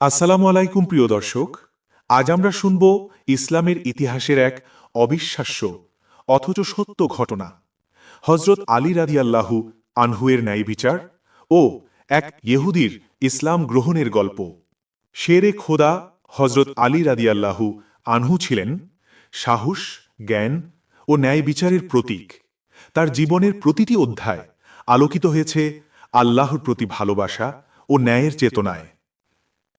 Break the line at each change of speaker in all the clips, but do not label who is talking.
আসসালামু আলাইকুম, প্রিয় দর্শক। আজ আমরা শুনব ইসলামের ইতিহাসের এক অবিশ্বাস্য, অথচ সত্য ঘটনা। হজরত আলী রাদিয়াল্লাহু আনহুয়ের ন্যায় বিচার ও এক ইহুদির ইসলাম গ্রহণের গল্প। শেরে খোদা হজরত আলী রাদিয়াল্লাহু আনহু ছিলেন সাহস, জ্ঞান ও ন্যায় বিচারের প্রতীক। তার জীবনের প্রতিটি অধ্যায় আলোকিত হয়েছে আল্লাহর প্রতি ভালোবাসা ও ন্যায়ের চেতনায়।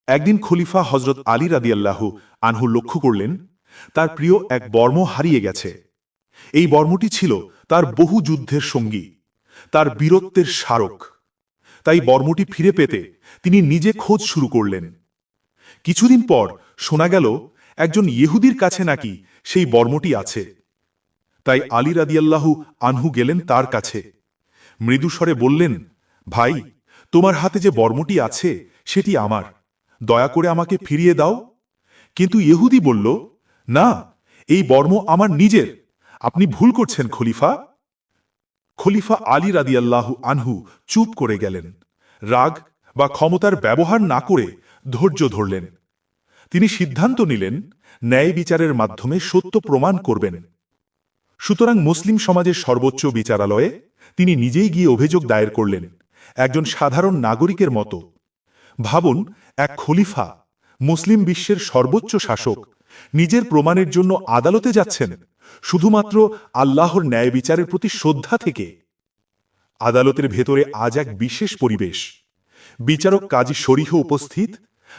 একদিন খলিফা হজরত আলী রাদিয়াল্লাহু আনহু লক্ষ্য করলেন, তার প্রিয় এক বর্ম হারিয়ে গেছে। এই বর্মটি ছিল তার বহু যুদ্ধের সঙ্গী, তার বীরত্বের স্মারক। তাই বর্মটি ফিরে পেতে তিনি নিজে খোঁজ শুরু করলেন। কিছুদিন পর শোনা গেল, একজন ইহুদির কাছে নাকি সেই বর্মটি আছে। তাই আলী রাদিয়াল্লাহু আনহু গেলেন তার কাছে। মৃদুস্বরে বললেন, ভাই, তোমার হাতে যে বর্মটি আছে, সেটি আমার। দয়া করে আমাকে ফিরিয়ে দাও। কিন্তু ইহুদি বলল, না, এই বর্ম আমার নিজের। আপনি ভুল করছেন, খলিফা। খলিফা আলী রাদিয়াল্লাহু আনহু চুপ করে গেলেন। রাগ বা ক্ষমতার ব্যবহার না করে ধৈর্য ধরলেন। তিনি সিদ্ধান্ত নিলেন, ন্যায় বিচারের মাধ্যমে সত্য প্রমাণ করবেন। সুতরাং মুসলিম সমাজের সর্বোচ্চ বিচারালয়ে তিনি নিজেই গিয়ে অভিযোগ দায়ের করলেন। একজন সাধারণ নাগরিকের মতো। ভাবুন, এক খলিফা, মুসলিম বিশ্বের সর্বোচ্চ শাসক, নিজের প্রমাণের জন্য আদালতে যাচ্ছেন, শুধুমাত্র আল্লাহর ন্যায় বিচারের প্রতি শ্রদ্ধা থেকে। আদালতের ভেতরে আজ এক বিশেষ পরিবেশ। বিচারক কাজী শরীহ উপস্থিত,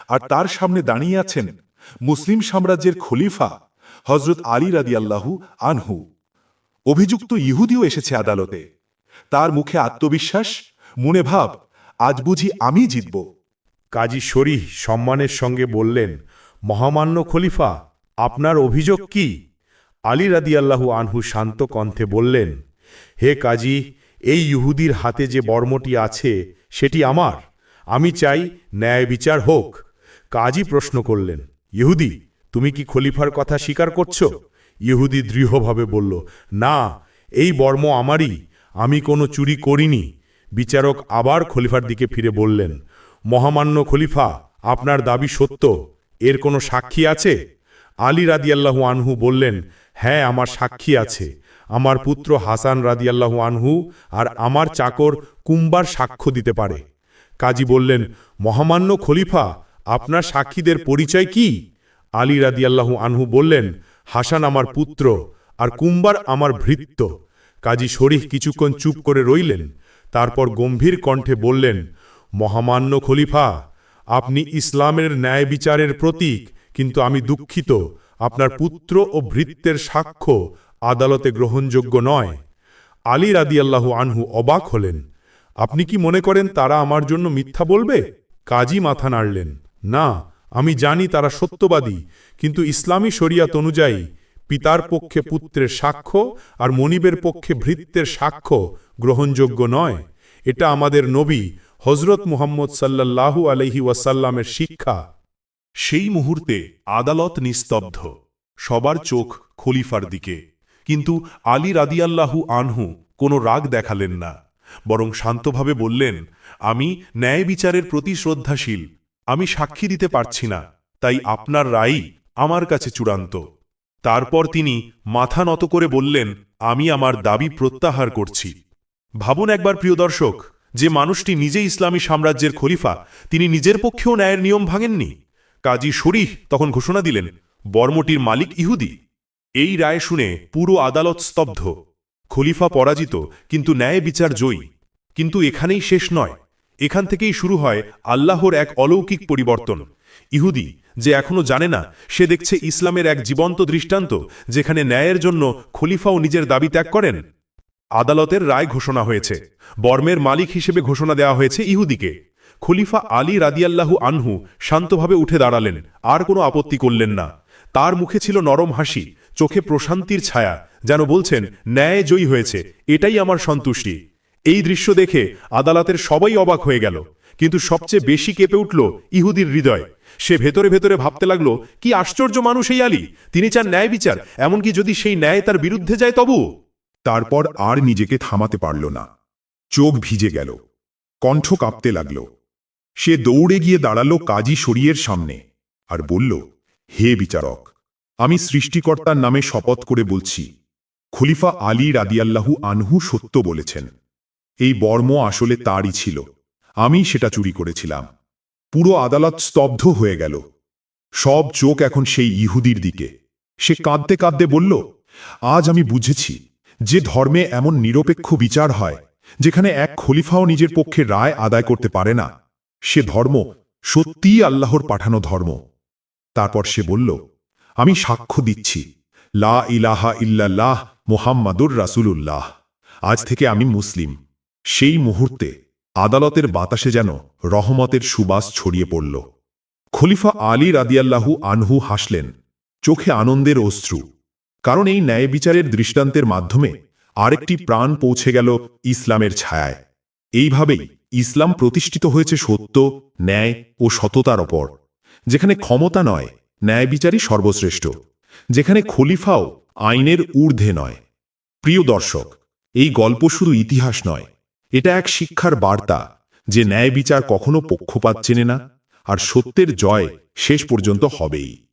আর তার সামনে দাঁড়িয়ে আছেন মুসলিম সাম্রাজ্যের খলিফা হজরত আলী রাদিয়াল্লাহু আনহু। অভিযুক্ত ইহুদিও এসেছে আদালতে। তার মুখে আত্মবিশ্বাস, মনে ভাব, আজ বুঝি আমি জিতব।
কাজী শরীহ সম্মানের সঙ্গে বললেন, মহামান্য খলিফা, আপনার অভিযোগ কি? আলী রাদিয়াল্লাহু আনহু শান্ত কণ্ঠে বললেন, হে কাজী, এই ইহুদির হাতে যে বর্মটি আছে, সেটি আমার। আমি চাই ন্যায় বিচার হোক। কাজী প্রশ্ন করলেন, ইহুদি, তুমি কি খলিফার কথা স্বীকার করছ? ইহুদি দৃঢ়ভাবে বলল, না, এই বর্ম আমারই। আমি কোনো চুরি করিনি। বিচারক আবার খলিফার দিকে ফিরে বললেন মহামান্য খলিফা, আপনার দাবি সত্য, এর কোনো সাক্ষী আছে? আলী রাদিয়াল্লাহু আনহু বললেন হ্যাঁ আমার সাক্ষী আছে। আমার পুত্র হাসান রাদিয়াল্লাহু আনহু আর আমার চাকর কুম্বার সাক্ষ্য দিতে পারে। কাজী বললেন, মহামান্য খলিফা, আপনার সাক্ষীদের পরিচয় কি? আলী রাদিয়াল্লাহু আনহু বললেন, হাসান আমার পুত্র আর কুম্বার আমার ভৃত্য। কাজী শরীফ কিছুক্ষণ চুপ করে রইলেন। তারপর গম্ভীর কণ্ঠে বললেন মহামান্য খলিফা আপনি ইসলামের ন্যায় বিচারের প্রতীক কিন্তু আমি দুঃখিত আপনার পুত্র ও ভৃত্যের সাক্ষ্য আদালতে গ্রহণযোগ্য নয়। আলী রাদিয়াল্লাহু আনহু অবাক হলেন। আপনি কি মনে করেন তারা আমার জন্য মিথ্যা বলবে? কাজী মাথা নাড়লেন। না আমি জানি তারা সত্যবাদী কিন্তু ইসলামী শরিয়াত অনুযায়ী পিতার পক্ষে পুত্রের সাক্ষ্য আর মনিবের পক্ষে ভৃত্যের সাক্ষ্য গ্রহণযোগ্য নয়। এটা আমাদের নবী হজরত মুহাম্মদ সাল্লাল্লাহু আলহি ওয়াসাল্লামের শিক্ষা,
সেই মুহূর্তে আদালত নিস্তব্ধ। সবার চোখ খলিফার দিকে। কিন্তু আলী রাদিয়াল্লাহু আনহু কোনো রাগ দেখালেন না, বরং শান্তভাবে বললেন, আমি ন্যায় বিচারের প্রতি শ্রদ্ধাশীল, আমি সাক্ষী দিতে পারছি না, তাই আপনার রায়ই আমার কাছে চূড়ান্ত। তারপর তিনি মাথা নত করে বললেন, আমি আমার দাবি প্রত্যাহার করছি। ভাবুন একবার প্রিয় দর্শক যে মানুষটি নিজে ইসলামী সাম্রাজ্যের খলিফা, তিনি নিজের পক্ষেও ন্যায়ের নিয়ম ভাঙেননি। কাজী শরীফ তখন ঘোষণা দিলেন, বর্মটির মালিক ইহুদি। এই রায় শুনে পুরো আদালত স্তব্ধ। খলিফা পরাজিত, কিন্তু ন্যায় বিচার জয়ী। কিন্তু এখানেই শেষ নয়। এখান থেকেই শুরু হয় আল্লাহর এক অলৌকিক পরিবর্তন। ইহুদি, যে এখনও জানে না, সে দেখছে ইসলামের এক জীবন্ত দৃষ্টান্ত, যেখানে ন্যায়ের জন্য খলিফাও নিজের দাবি ত্যাগ করেন। আদালতের রায় ঘোষণা হয়েছে। বর্মের মালিক হিসেবে ঘোষণা দেওয়া হয়েছে ইহুদিকে। খলিফা আলী রাদিয়াল্লাহু আনহু শান্তভাবে উঠে দাঁড়ালেন, আর কোনো আপত্তি করলেন না। তার মুখে ছিল নরম হাসি, চোখে প্রশান্তির ছায়া, যেন বলছেন, ন্যায় জয়ী হয়েছে, এটাই আমার সন্তুষ্টি। এই দৃশ্য দেখে আদালতের সবাই অবাক হয়ে গেল। কিন্তু সবচেয়ে বেশি কেঁপে উঠল ইহুদির হৃদয়। সে ভেতরে ভেতরে ভাবতে লাগল, কি আশ্চর্য মানুষ এই আলী! তিনি চান ন্যায় বিচার, এমনকি যদি সেই ন্যায় তার বিরুদ্ধে যায় তবু?
তারপর আর নিজেকে থামাতে পারল না। চোখ ভিজে গেল। কণ্ঠ কাঁপতে লাগল।
সে দৌড়ে গিয়ে দাঁড়াল কাজী শরীয়ের সামনে আর বলল, হে বিচারক, আমি সৃষ্টিকর্তার নামে শপথ করে বলছি, খলিফা আলী রাদিয়াল্লাহু আনহু সত্য বলেছেন। এই বর্ম আসলে তারই ছিল। আমি সেটা চুরি করেছিলাম। পুরো আদালত স্তব্ধ হয়ে গেল। সব চোখ এখন সেই ইহুদির দিকে। সে কাঁদতে কাঁদতে বলল, আজ আমি বুঝেছি যে ধর্মে এমন নিরপেক্ষ বিচার হয়, যেখানে এক খলিফাও নিজের পক্ষে রায় আদায় করতে পারে না, সে ধর্ম সত্যিই আল্লাহর পাঠানো ধর্ম। তারপর সে বলল, আমি সাক্ষ্য দিচ্ছি, লা ইলাহা ইল্লাল্লাহ মোহাম্মাদুর রাসূলুল্লাহ। আজ থেকে আমি মুসলিম। সেই মুহূর্তে আদালতের বাতাসে যেন রহমতের সুবাস ছড়িয়ে পড়ল। খলিফা আলী রাদিয়াল্লাহু আনহু হাসলেন, চোখে আনন্দের অশ্রু। কারণ এই ন্যায় বিচারের দৃষ্টান্তের মাধ্যমে আরেকটি প্রাণ পৌঁছে গেল ইসলামের ছায়ায়। এইভাবেই ইসলাম প্রতিষ্ঠিত হয়েছে সত্য, ন্যায় ও সততার ওপর। যেখানে ক্ষমতা নয় ন্যায় বিচারই সর্বশ্রেষ্ঠ। যেখানে খলিফাও আইনের ঊর্ধ্বে নয়। প্রিয় দর্শক, এই গল্প শুধু ইতিহাস নয়, এটা এক শিক্ষার বার্তা যে ন্যায় বিচার কখনো পক্ষপাত চেনে না, আর সত্যের জয় শেষ পর্যন্ত হবেই।